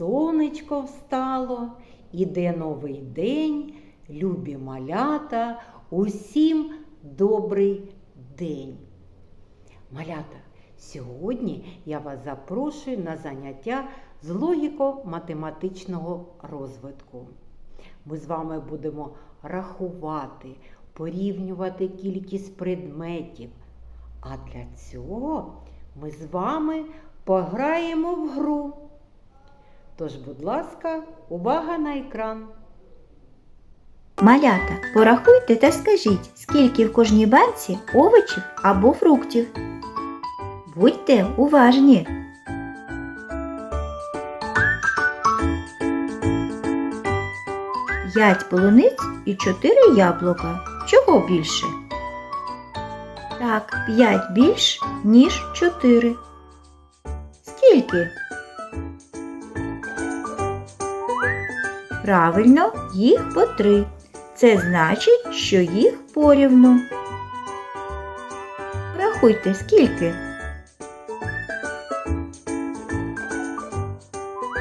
сонечко встало, іде новий день, любі малята, усім добрий день. Малята, сьогодні я вас запрошую на заняття з логіко-математичного розвитку. Ми з вами будемо рахувати, порівнювати кількість предметів. А для цього ми з вами пограємо в гру. Тож, будь ласка, увага на екран. Малята, порахуйте та скажіть, скільки в кожній банці овочів або фруктів. Будьте уважні. П'ять полуниць і чотири яблука. Чого більше? Так, п'ять більш, ніж чотири. Скільки? Правильно, їх по три. Це значить, що їх порівну. Рахуйте, скільки?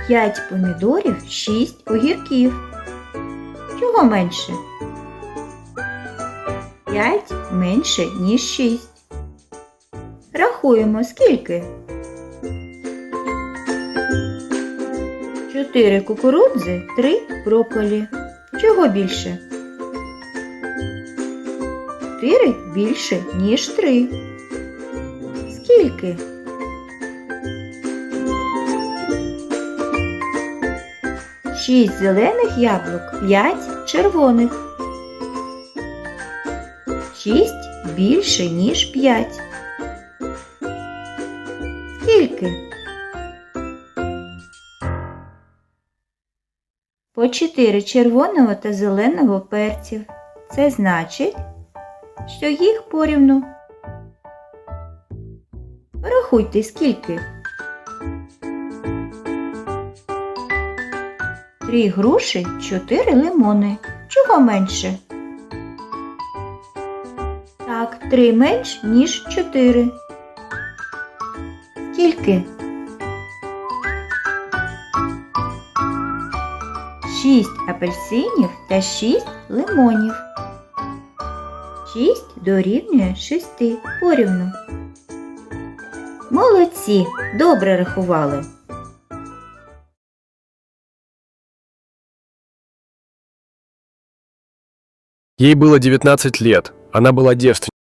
П'ять помідорів, шість огірків. Чого менше? П'ять менше, ніж шість. Рахуємо, скільки? Чотири кукурудзи, три брокколі. Чого більше? Чотири більше, ніж три. Скільки? Шість зелених яблук, п'ять червоних. Шість більше, ніж п'ять. Скільки? По чотири червоного та зеленого перців. Це значить, що їх порівну. Порахуйте, скільки. Три груші, чотири лимони. Чого менше? Так, три менш, ніж чотири. Скільки? Шість апельсинів та шість лимонів. Шість дорівнює шести порівну. Молодці, добре рахували. Ей было 19 лет, она была девственницей.